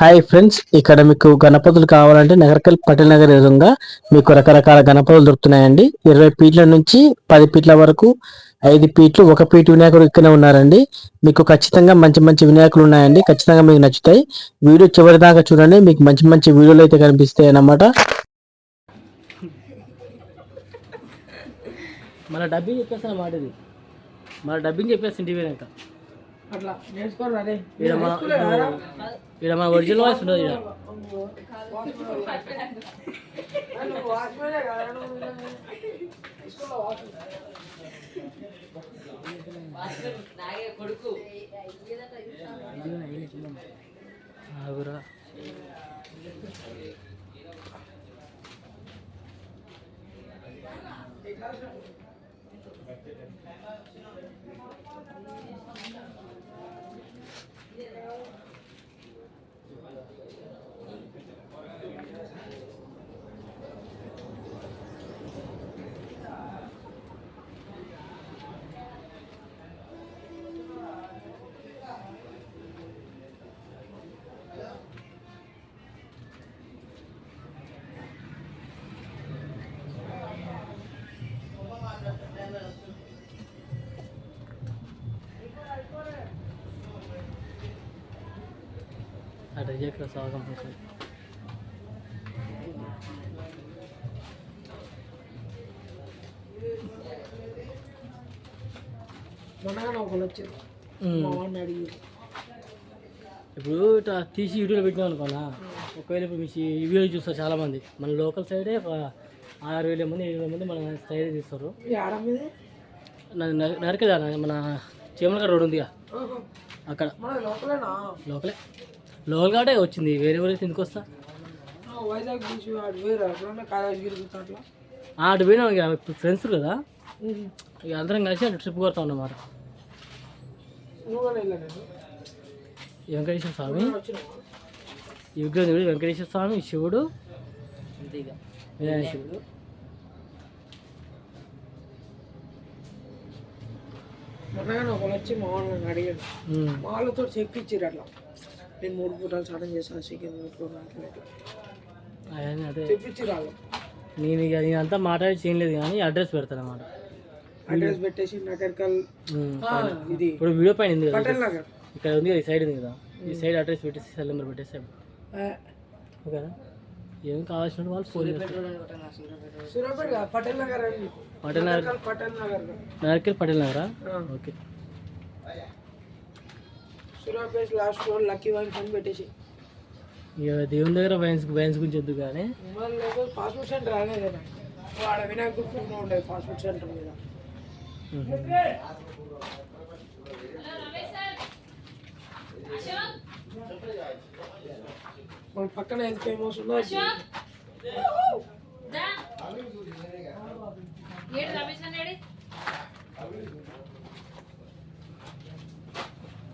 Hi friends ఇక్కడ మీకు గణపతులు కావాలంటే నగరకల్ పటేల్ నగర్ ఎదురుగా మీకు రకరకాల గణపతులు దొరుకుతున్నాయండి. ఇరవై ఫీట్ల నుంచి పది ఫీట్ల వరకు ఐదు ఫీట్లు ఒక ఫీట్ వినాయకుడు ఇక్కడే ఉన్నారండి. మీకు ఖచ్చితంగా మంచి మంచి వినాయకులు ఉన్నాయండి. ఖచ్చితంగా మీకు నచ్చుతాయి. వీడియో చివరి దాకా చూడండి. మీకు మంచి మంచి వీడియోలు అయితే కనిపిస్తాయి అన్నమాట. మన డబ్బింగ్ చెప్పేస్తాను మాట ఇది మన డబ్బింగ్ టీవీ వెనక అట్లా నేర్చుకోరు అదే ఈడ మన ఒరిజినల్ వాయిస్ ఉండదు ఆగురా అటు చేయక సాగం పోతుంది మొన్నగా ఒకళ్ళు వచ్చారు. మా వాడిని అడిగి ఇప్పుడు ఇట్లా తీసి వీడియోలో పెట్టినాం అనుకోనా? ఒకవేళ ఇప్పుడు మీ ఈ వీడియో చూస్తారు చాలా మంది మన లోకల్ సైడే ఒక ఆరు వేల మంది ఏడు వేల మంది మన సైడ్ తీస్తారు నరకదా? మన చీమలగడ రోడ్ ఉందిగా. అక్కడ. లోకలే. లోకల్ కాడే వచ్చింది వేరే ఊరికి ఎందుకు వస్తా ఆ, వైజాగ్ బీచ్ అటు వేరు ఎప్పుడన్నా కాలేజ్ గిరుగుతా అట్లా. ఆ, అటు పోయినా ఇక ఇప్పుడు ఫ్రెండ్స్ కదా? ఇక అందరం కలిసి అటు ట్రిప్ కొడతా ఉన్నమాట నేను వెంకటేశ్వర స్వామి. ఈ విగ్రహం చూడు, వెంకటేశ్వర స్వామి శివుడు. అంతే ఇక వినాయక శివుడు. మొన్నగానే ఒకళ్ళు వచ్చి మా వాళ్ళు నన్ను అడిగాడు వాళ్ళతో చెప్పించారు అట్లా. నేను మూడు పూటలు స్నానం చేస్తాను చికెన్ ఇట్లా అవన్నీ అదే చెప్పించారు వాళ్ళు నేను ఇక నేను అంతా మాట్లాడి చేయలేదు కానీ అడ్రస్ పెడతాను అన్నమాట. అడ్రస్ పెట్టేసి నగర్కల్ ఇది. ఇప్పుడు వీడియో పైన ఉంది కదా. పటేల్ నగర్. ఇక్కడ ఉంది కదా ఈ సైడ్ ఉంది కదా. ఈ సైడ్ అడ్రస్ పెట్టేసి సెల్ నెంబర్ పెట్టేసి ఓకేనా? ఏం కావాల్సిన వాళ్ళు ఫోన్ చేస్తారు. పటేల్ నగర్ పటేల్ నగర్. నగర్కల్ పటేల్ నగర్. నగర్కి పటేల్ నగరా? ఆ. Okay. Suryapet last road lucky wines అని పెట్టేసి. ఇక దేవుని దగ్గర వైన్స్ వైన్స్ గురించి వద్దు కానీ? లేకపోతే పాస్పోర్ట్ సెంటర్ అనేది ఆడ వినాయకుడు ఫోన్ ఉండేది పాస్పోర్ట్ సెంటర్ మీద. మన పక్కన ఏది ఫేమస్ ఉందో అది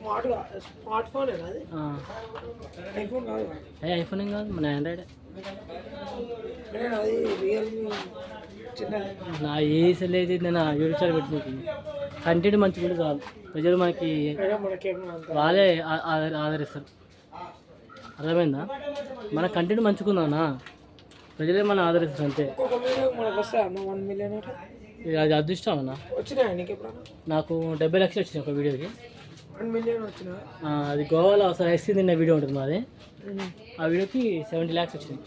స్మార్ట్గా స్మార్ట్ ఫోన్ అది. ఐఫోన్ కాదు. ఏ ఐఫోన్ ఏం కాదు? మన ఆండ్రాయిడ్. అది రియల్మీ నా ఏ సెల్ అయితే నేను యూట్యూబ్ ఛానల్ పెట్టినకి కంటెంట్ మంచిగా ఉంటే చాలు. ప్రజలు మనకి వాళ్ళే ఆదరిస్తారు. అర్థమైందా? మన కంటెంట్ మంచుకుందానా ప్రజలే మనం ఆదరిస్తారు అంతే. అది అదృష్టం అన్న. నాకు డెబ్బై లక్షలు వచ్చినాయి ఒక వీడియోకి. అది గోవాలో అసలు ఐస్ క్రీమ్ తిన్న వీడియో ఉంటుంది మాది. ఆ వీడియోకి సెవెంటీ ల్యాక్స్ వచ్చింది.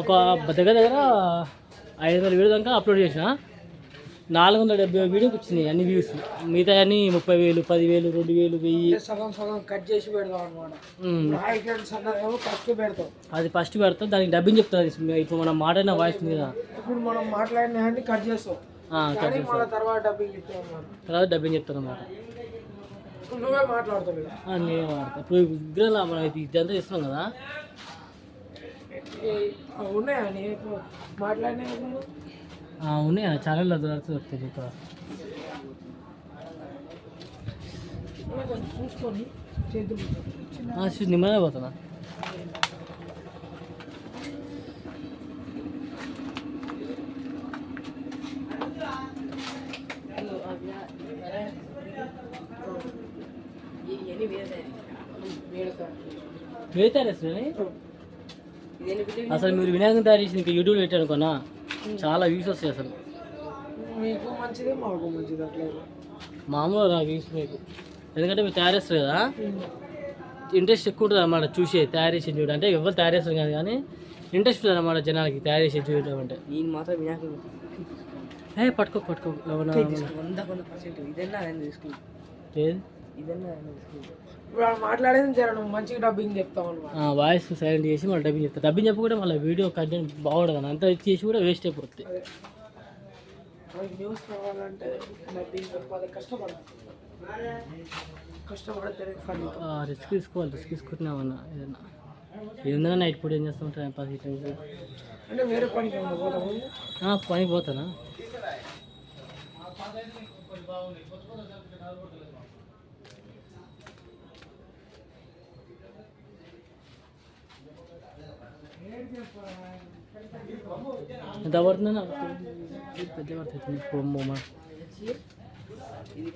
ఒక దగ్గర దగ్గర ఐదు వందల వీడియో దాకా అప్లోడ్ చేసిన. నాలుగు వందల డెబ్బై వీడియోకి వచ్చినాయి అన్ని వ్యూస్ మిగతా అన్ని ముప్పై వేలు పదివేలు రెండు వేలు వెయ్యి. సగం సగం కట్ చేసి పెడతాం అనమాట ఫస్ట్ పెడతాం. అది ఫస్ట్ పెడతా దానికి డబ్బింగ్ చెప్తుంది ఇప్పుడు మనం మాట్లాడిన వాయిస్ మీద. ఇప్పుడు మనం మాట్లాడిన కట్ చేస్తాం. తర్వాత డబ్బింగ్ చెప్తాను అన్నమాట. నువ్వే మాట్లాడుతావు నేను వాడతా ఇప్పుడు విగ్రహాలు మనం ఇది ఇదంతా కదా? ఉన్నాయా? మాట్లాడినా ఉన్నాయి? ఛానల్లో దొరుకుతుంది ఇక్కడ కొంచెం చూసుకొని చేతులు నిమ్మనే పోతున్నా వేతారు అసలు మీరు వినాయకుని తయారు చేసి ఇంకా యూట్యూబ్ పెట్టారు అనుకున్నా చాలా వ్యూస్ వస్తాయి అసలు. మీకు మంచిదే మాకు మంచిది అట్లా మామూలుగా నాకు వ్యూస్ మీకు. ఎందుకంటే మీరు తయారు చేస్తారు కదా ఇంట్రెస్ట్ ఎక్కువ ఉంటుంది అన్నమాట చూసే తయారు చేసి చూడడం. అంటే ఎవరు తయారు చేస్తారు కాదు కానీ ఇంట్రెస్ట్ ఉంటుంది అన్నమాట జనాలకి తయారు చేసి చూడడం అంటే. నేను మాత్రం వినాయకుడు ఏ పట్టుకో పట్టుకో వంద వంద పర్సెంట్ ఇదన్నా ఆయన ఇదన్నా ఆయన తీసుకుంది. ఇప్పుడు మాట్లాడేది జర నువ్వు మంచిగా డబ్బింగ్ చెప్తావు అనమాట వాయిస్ సైలెంట్ చేసి మళ్ళీ డబ్బింగ్ చెప్తా. డబ్బింగ్ చెప్పి కూడా మళ్ళీ వీడియో కంటెంట్ బాగుండదు అంతా చేసి కూడా వేస్ట్ అయిపోతుంది న్యూస్ రావాలంటే డబ్బింగ్ చెప్పాలి కష్టపడాలి. కష్టపడితేనే ఫన్ రిస్క్ తీసుకోవాలి రిస్క్ తీసుకుంటున్నామన్నా ఏదన్నా. ఏందన్నా నైట్ పూట ఏం చేస్తాం? టైం పాస్ ఇట్లా. అంటే వేరే పనికి పనికి పోతానా? ఎంత పడుతుందన్నా పెద్ద పడుతుంది బొమ్మ ఇది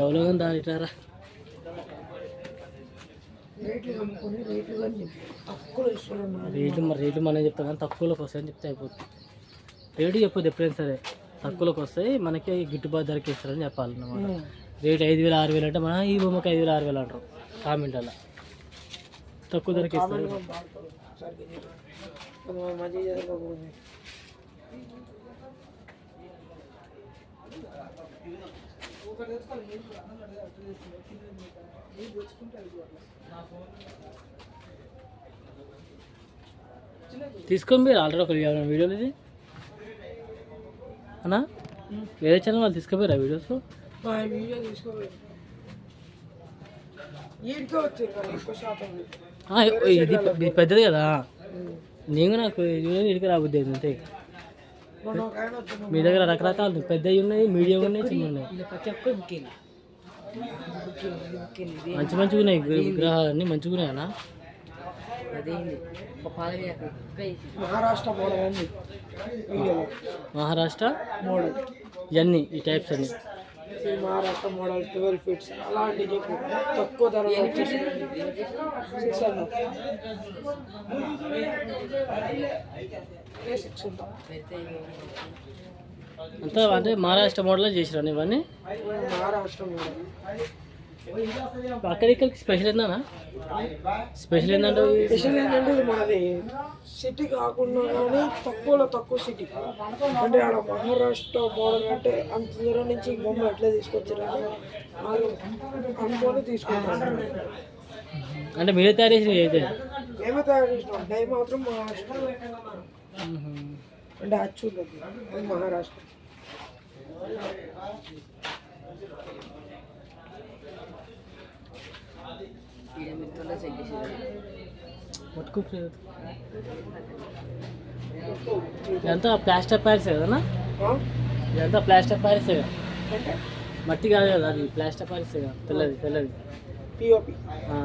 ఎవరో దాని ఇట్లారా రేట్లు మరి రేట్లు మనం చెప్తాం కానీ తక్కువలోకి వస్తాయని చెప్తే అయిపోతుంది రేటు చెప్పదు ఎప్పుడైనా సరే. తక్కువలోకి వస్తాయి మనకి గిట్టుబాటు ధరకి ఇస్తారని చెప్పాలి రేటు ఐదు వేలు ఆరు వేలు అంటే మన ఈ బొమ్మకి ఐదు వేలు ఆరు వేలు అంటారు. కామెంట్ అలా. తక్కువ ధరకి ఇస్తారు. మంచిగా చదువుకోకపోతే తీసుకొని మీరు ఆల్రెడీ ఒక వీడియోలు ఇది అన్నా వేరే ఛానల్ వాళ్ళు తీసుకుపోయారా వీడియోస్ మా వీడియో తీసుకోలేదు ఈడికే వచ్చారు కదా ఎక్కువ శాతం ఇది ఇది పెద్దది కదా. నేను నాకు ఇడికి రాబుద్ది అయింది అంతే. మీ దగ్గర రకరకాలు పెద్దవి ఉన్నాయి మీడియం ఉన్నాయి చిన్న ఉన్నాయి. మంచి మంచిగా ఉన్నాయి. విగ్ర- విగ్రహాలన్నీ మంచిగా ఉన్నాయన్నా. మహారాష్ట్ర మహారాష్ట్ర ఇవన్నీ ఈ టైప్స్ అన్ని. ఈ మహారాష్ట్ర మోడల్ ట్వెల్వ్ ఫీట్స్ అలాంటి చెప్పు. తక్కువ ధర వచ్చేసి సిక్స్ హండ్రెడ్ సిక్స్ ఉంటాం? పెడితే అంతా అంటే మహారాష్ట్ర మోడల్ చేసిరాను ఇవన్నీ? మహారాష్ట్ర మోడల్. అక్కడ ఇక్కడికి స్పెషల్ ఏందన్నా? స్పెషల్ ఏంటంటే స్పెషల్ ఏంటంటే ఇది మనది సిటీ కాకుండా కానీ తక్కువలో తక్కువ సిటీ అంటే ఆడ మహారాష్ట్ర మోడల్ అంటే అంత దూరం నుంచి బొమ్మ ఎట్లా తీసుకొచ్చారు అనుకొని తీసుకుంటారు అంటే మీరే తయారు చేసి అయితే మేమే తయారు చేసినాం. డై మాత్రం మహారాష్ట్ర. అంటే అచ్చు మహారాష్ట్ర. చెక్ చేసేది. ఇదంతా ప్లాస్టర్ ప్యారిస్ ఆ? ఇదంతా ప్లాస్టర్ ప్యారిస్ కదా మట్టి కాదు కదా అది ప్లాస్టర్ ప్యారిస్ కదా తెల్లది తెల్లది. పిఓపి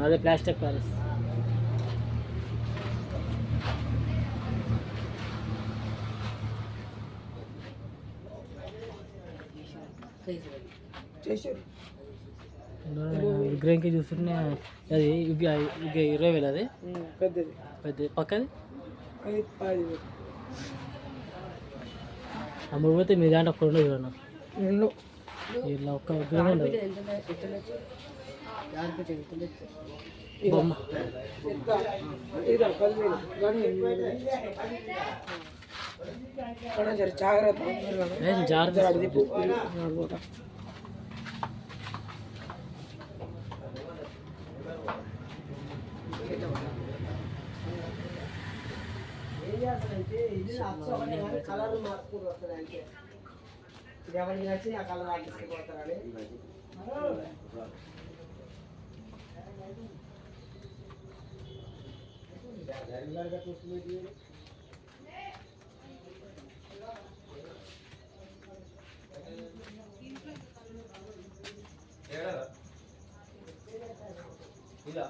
అదే ప్లాస్టర్ ప్యారిస్ చేశారు విగ్రహంకి చూస్తుంటే అది ఇవి ఇవి ఇరవై వేలు అది ఉమ్, పెద్దది పెద్ద పక్కది అది పది వేలు. అమ్ముడు పోతే మీ దాంట్లో ఒక్క ఉండదు చూడన్న రెండు ఇలా ఒక్క విగ్రహం ఉండదు బొమ్మ ఎంత ఇదా కలర్ కానీ వస్తుంది అంటే ఎవరికి నచ్చి ఆ కలర్ కానీ. ఇలా జాగ్రత్త జర అటు తిప్పు. నేను పోతా.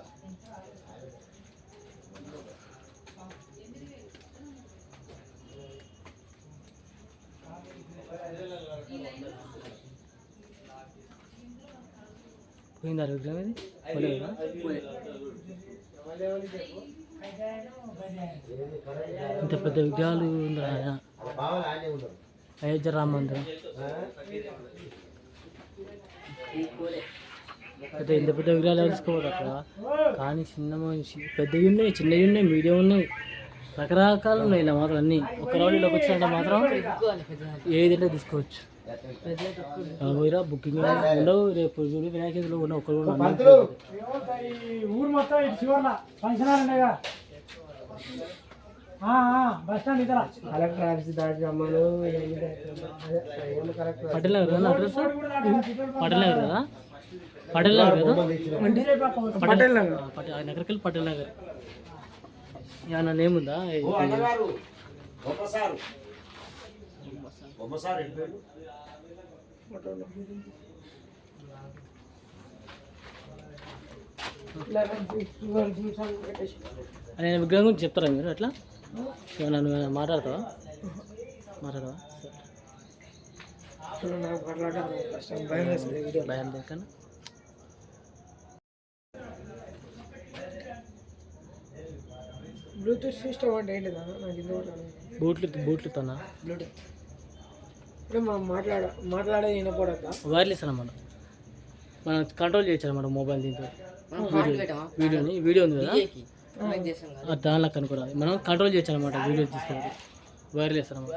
పోయిందా విగ్రహం ఇది పోలేదా? ఇంత పెద్ద విగ్రహాలు? అయోధ్య రామ మందిరం. పెద్ద ఇంత పెద్ద విగ్రహాలు తెలుసుకోవాలి అక్కడ? కానీ చిన్న మనిషి. పెద్దవి ఉన్నాయి చిన్నవి ఉన్నాయి మీడియం ఉన్నాయి. రకరకాలు ఉన్నాయి ఇలా మాత్రం అన్ని. ఒక రౌండ్లోకి వచ్చినట్టు మాత్రం ఏదంటే తీసుకోవచ్చు. పోయిరా బుకింగ్ ఉండవు. రేపు చూడు వినాయక చవితిలో ఉన్న ఒక్కరు ఉండవు. ఊరు మొత్తం ఇటు చివరన కలెక్టర్ ఆఫీస్ దాటి రమ్మను. పటేల్ నగర్ కదా. అడ్రస్? పటేల్ నగర్ కదా? పటేల్ నగర్ కదా? పటేల్ నగర్ పటేల్ నగర్కి వెళ్ళి పటేల్ నగర్. ఏమన్నా నేమ్ ఉందా నేను విగ్రహం గురించి చెప్తారా మీరు అట్లా? ఏమన్నా మాట్లాడతావా? మాట్లాడవా భయం దేకన్నా బ్లూటూత్ సిస్టమ్ అంటే ఏంటిదా నాకు ఇంతవరకు తెలియదు. బూట్లు బూట్లు తన? బ్లూటూత్ అంటే మనం మాట్లాడ మాట్లాడేది వినపడద్దా వైర్లెస్ అన్నమాట మనం. కంట్రోల్ చేయొచ్చు అనమాట మొబైల్ దీంతో వీడియోని వీడియో ఉంది కదా? దానిలో కనుకోరాదు మనం కంట్రోల్ చేయొచ్చు అనమాట వీడియో తీసుకుంటే వైర్లెస్ అనమాట